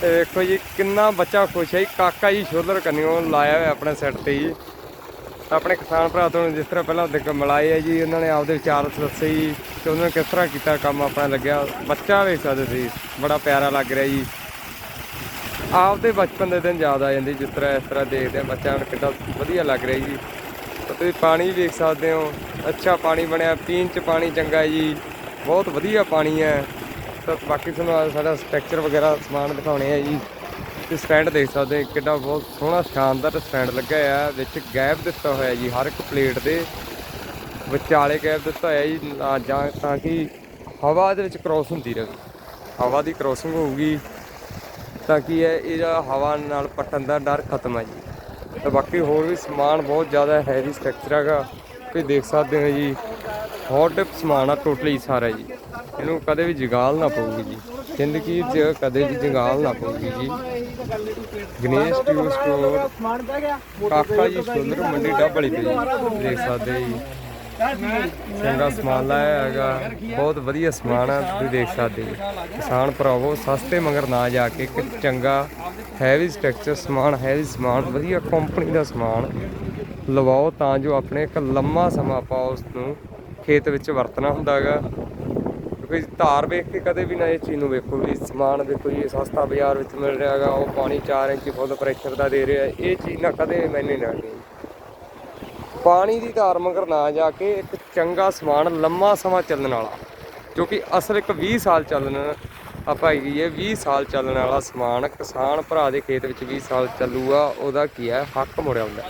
ਤੇ ਵੇਖੋ ਜੀ, ਕਿੰਨਾ ਬੱਚਾ ਖੁਸ਼ ਹੈ ਜੀ। ਕਾਕਾ ਜੀ ਸ਼ੋਲਰ ਕੰਨਿਓ ਲਾਇਆ ਹੋਇਆ ਆਪਣੇ ਸੈੱਟ ਤੇ ਜੀ। ਆਪਣੇ ਕਿਸਾਨ ਭਰਾ ਤੋਂ ਜਿਸ ਤਰ੍ਹਾਂ ਪਹਿਲਾਂ ਦੇਖ ਮਿਲਾਏ ਹੈ ਜੀ, ਉਹਨਾਂ ਨੇ ਆਪਦੇ ਵਿਚਾਰ ਦੱਸੇ ਜੀ ਕਿ ਉਹਨਾਂ ਨੇ ਕਿਸ ਤਰ੍ਹਾਂ ਕੀਤਾ, ਕੰਮ ਆਪਣਾ ਲੱਗਿਆ। ਬੱਚਾ ਵੇਖ ਸਕਦੇ ਸੀ ਬੜਾ ਪਿਆਰਾ ਲੱਗ ਰਿਹਾ ਜੀ। ਆਪਦੇ ਬਚਪਨ ਦੇ ਦਿਨ ਯਾਦ ਆ ਜਾਂਦੇ ਜਿਸ ਤਰ੍ਹਾਂ ਇਸ ਤਰ੍ਹਾਂ ਦੇਖਦੇ ਆ ਬੱਚਿਆਂ ਨੂੰ ਕਿੰਨਾ ਵਧੀਆ ਲੱਗ ਰਿਹਾ ਜੀ। ਤੁਸੀਂ ਪਾਣੀ ਵੇਖ ਸਕਦੇ ਹੋ, ਅੱਛਾ ਪਾਣੀ ਬਣਿਆ, ਪੀਣ ਚ ਪਾਣੀ ਚੰਗਾ ਜੀ। ਬਹੁਤ ਵਧੀਆ ਪਾਣੀ ਹੈ। ਤਾਂ ਬਾਕੀ ਤੁਹਾਨੂੰ ਸਾਡਾ ਸਟਰਕਚਰ ਵਗੈਰਾ ਸਮਾਨ ਦਿਖਾਉਣੇ ਆ ਜੀ। ਤੇ ਸਟੈਂਡ ਦੇਖ ਸਕਦੇ ਹੋ ਕਿੰਨਾ ਬਹੁਤ ਸੋਹਣਾ, ਸ਼ਾਨਦਾਰ ਸਟੈਂਡ ਲੱਗਿਆ ਆ ਵਿੱਚ ਗੈਪ ਦਿੱਤਾ ਹੋਇਆ ਜੀ, ਹਰ ਇੱਕ ਪਲੇਟ ਦੇ ਵਿਚਾਲੇ ਗੈਪ ਦਿੱਤਾ ਹੋਇਆ ਜੀ, ਨਾ ਜਾਂ ਤਾਂ ਕਿ ਹਵਾ ਦੇ ਵਿੱਚ ਕ੍ਰੋਸ ਹੁੰਦੀ ਰਹੇ। ਹਵਾ ਦੀ ਕ੍ਰੋਸਿੰਗ ਹੋਊਗੀ ਤਾਂ ਕਿ ਇਹ ਇਹਦਾ ਹਵਾ ਨਾਲ ਪੱਟਣ ਦਾ ਡਰ ਖਤਮ ਹੈ ਜੀ। ਤੇ ਬਾਕੀ ਹੋਰ ਵੀ ਸਮਾਨ ਬਹੁਤ ਜ਼ਿਆਦਾ ਹੈਵੀ ਸਟਰਕਚਰ ਹੈਗਾ, ਤੁਸੀਂ ਦੇਖ ਸਕਦੇ ਹੋ ਜੀ ਹੌਟ ਸਮਾਨ ਆ ਟੋਟਲੀ ਸਾਰਾ ਜੀ। ਇਹਨੂੰ ਕਦੇ ਵੀ ਜਗਾਲ ਨਾ ਪਊਗੀ ਜੀ। ਜ਼ਿੰਦਗੀ 'ਚ ਕਦੇ ਵੀ ਜਗਾਲ ਨਾ ਪਊਗੀ ਜੀ। ਗਣੇਸ਼ ਟਿਊ ਸਟੋਰ ਕਾਕਾ ਜੀ ਸੁੰਦਰ ਮੰਡੀ ਡੱਬਲੀ ਤੇ ਜੀ। ਦੇਖ ਸਕਦੇ ਜੀ। ਚੰਗਾ ਸਮਾਨ ਲਾਇਆ ਹੈਗਾ। ਬਹੁਤ ਵਧੀਆ ਸਮਾਨ ਆ, ਤੁਸੀਂ ਦੇਖ ਸਕਦੇ ਜੀ। ਕਿਸਾਨ ਭਰਾਵੋ, ਸਸਤੇ ਮਗਰ ਨਾ ਜਾ ਕੇ ਇੱਕ ਚੰਗਾ ਹੈਵੀ ਸਟਰਕਚਰ ਸਮਾਨ ਹੈਵੀ ਸਮਾਨ, ਵਧੀਆ ਕੰਪਨੀ ਦਾ ਸਮਾਨ ਲਵਾਓ ਤਾਂ ਜੋ ਆਪਣੇ ਇੱਕ ਲੰਮਾ ਸਮਾਂ ਆਪਾਂ ਉਸ ਨੂੰ ਖੇਤ ਵਿੱਚ ਵਰਤਣਾ ਹੁੰਦਾ ਹੈਗਾ। ਕਿਉਂਕਿ ਧਾਰ ਵੇਖ ਕੇ ਕਦੇ ਵੀ ਨਾ ਇਹ ਚੀਜ਼ ਨੂੰ ਵੇਖੋ ਵੀ ਸਮਾਨ ਵੇਖੋ ਜੀ, ਇਹ ਸਸਤਾ ਬਾਜ਼ਾਰ ਵਿੱਚ ਮਿਲ ਰਿਹਾ ਹੈਗਾ, ਉਹ ਪਾਣੀ 4 ਇੰਚ ਫੁੱਲ ਪ੍ਰੈਸ਼ਰ ਦਾ ਦੇ ਰਿਹਾ ਇਹ ਚੀਜ਼ ਨਾ ਕਦੇ ਮੈਨੇ ਨਾ ਲੈਣੀ ਪਾਣੀ ਦੀ ਧਾਰ ਮਗਰ ਨਾ ਜਾ ਕੇ ਇੱਕ ਚੰਗਾ ਸਮਾਨ ਲੰਮਾ ਸਮਾਂ ਚੱਲਣ ਵਾਲਾ, ਜੋ ਕਿ ਅਸਲ ਇੱਕ 20 ਸਾਲ ਚੱਲਣ ਆਪਾਂ ਹੈਗੀ ਹੈ 20 ਸਾਲ ਚੱਲਣ ਵਾਲਾ ਸਮਾਨ ਕਿਸਾਨ ਭਰਾ ਦੇ ਖੇਤ ਵਿੱਚ 20 ਸਾਲ ਚੱਲੂਗਾ, ਉਹਦਾ ਕੀ ਹੈ, ਹੱਕ ਮੁੜਿਆ ਹੁੰਦਾ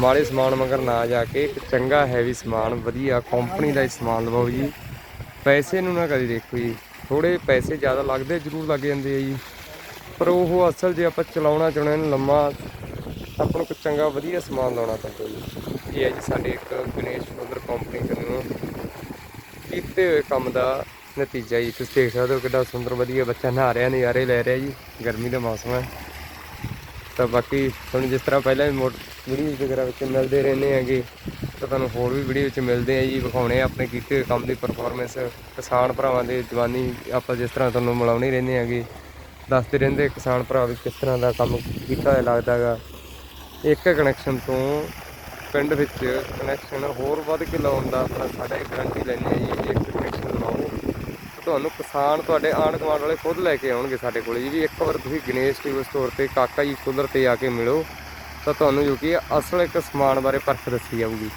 ਮਾੜੇ ਸਮਾਨ ਮਗਰ ਨਾ ਜਾ ਕੇ ਇੱਕ ਚੰਗਾ ਹੈਵੀ ਸਮਾਨ, ਵਧੀਆ ਕੰਪਨੀ ਦਾ ਹੀ ਸਮਾਨ ਲਵਾਓ ਜੀ। ਪੈਸੇ ਨੂੰ ਨਾ ਕਦੇ ਦੇਖੋ ਜੀ। ਥੋੜੇ ਪੈਸੇ ਜ਼ਿਆਦਾ ਲੱਗਦੇ, ਜ਼ਰੂਰ ਲੱਗ ਜਾਂਦੇ ਆ ਜੀ। ਪਰ ਉਹ ਅਸਲ ਜੇ ਆਪਾਂ ਚਲਾਉਣਾ ਚਾਹੁੰਦੇ ਹਾਂ ਲੰਮਾ ਆਪਾਂ ਨੂੰ ਕੋਈ ਚੰਗਾ ਵਧੀਆ ਸਮਾਨ ਲਾਉਣਾ ਪੈਂਦਾ ਜੀ। ਇਹ ਹੈ ਜੀ ਸਾਡੇ ਇੱਕ ਗਣੇਸ਼ ਫੋਲਰ ਕੰਪਨੀ ਵੱਲੋਂ ਕੀਤੇ ਹੋਏ ਕੰਮ ਦਾ ਨਤੀਜਾ ਜੀ। ਤੁਸੀਂ ਦੇਖ ਸਕਦੇ ਹੋ ਕਿੰਨਾ ਸੁੰਦਰ ਵਧੀਆ ਬੱਚਾ ਨਹਾ ਰਿਹਾ, ਨਜ਼ਾਰੇ ਲੈ ਰਿਹਾ ਜੀ। ਗਰਮੀ ਦਾ ਮੌਸਮ ਹੈ। ਤਾਂ ਬਾਕੀ ਤੁਹਾਨੂੰ ਜਿਸ ਤਰ੍ਹਾਂ ਪਹਿਲਾਂ ਵੀ ਮੋਟ ਵੀਡੀਓ ਵਗੈਰਾ ਵਿੱਚ ਮਿਲਦੇ ਰਹਿੰਦੇ ਹੈਗੇ। ਤਾਂ ਤੁਹਾਨੂੰ ਹੋਰ ਵੀ ਵੀਡੀਓ ਵਿੱਚ ਮਿਲਦੇ ਆ ਜੀ, ਵਿਖਾਉਣੇ ਆਪਣੇ ਕੀਤੇ ਹੋਏ ਕੰਮ ਦੀ ਪਰਫਾਰਮੈਂਸ ਕਿਸਾਨ ਭਰਾਵਾਂ ਦੇ ਜਵਾਨੀ ਆਪਾਂ ਜਿਸ ਤਰ੍ਹਾਂ ਤੁਹਾਨੂੰ ਮਿਲਾਉਣੀ ਰਹਿੰਦੇ ਹੈਗੇ। ਦੱਸਦੇ ਰਹਿੰਦੇ ਕਿਸਾਨ ਭਰਾ ਵੀ ਕਿਸ ਤਰ੍ਹਾਂ ਦਾ ਕੰਮ ਕੀਤਾ ਹੋਇਆ ਲੱਗਦਾ ਹੈਗਾ। ਇੱਕ ਕਨੈਕਸ਼ਨ ਤੋਂ ਪਿੰਡ ਵਿੱਚ ਕਨੈਕਸ਼ਨ ਹੋਰ ਵੱਧ ਕੇ ਲਾਉਣ ਦਾ ਆਪਣਾ ਸਾਡਾ ਇੱਕ ਗਰੰਟੀ ਲੈਂਦੇ ਆ ਜੀ, ਇੱਕ ਕਨੈਕਸ਼ਨ ਲਾਓ। ਤੁਹਾਨੂੰ ਕਿਸਾਨ ਤੁਹਾਡੇ ਆਂਢ ਗੁਆਂਢ ਵਾਲੇ ਖੁਦ ਲੈ ਕੇ ਆਉਣਗੇ ਸਾਡੇ ਕੋਲ ਜੀ। ਵੀ ਇੱਕ ਵਾਰ ਤੁਸੀਂ ਗਣੇਸ਼ ਟੀਵੀ ਸਟੋਰ ਤੇ, ਕਾਕਾ ਜੀ ਕੂਲਰ ਤੇ ਆ ਕੇ ਮਿਲੋ। ਤਾਂ ਤੁਹਾਨੂੰ ਜੋ ਕਿ ਅਸਲ ਇੱਕ ਸਮਾਨ ਬਾਰੇ ਪਰਖ ਦੱਸੀ ਜਾਊਗੀ।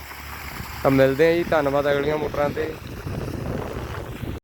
ਤਾਂ ਮਿਲਦੇ ਆ ਜੀ, ਧੰਨਵਾਦ ਅਗਲੀਆਂ ਮੋਟਰਾਂ ਤੇ।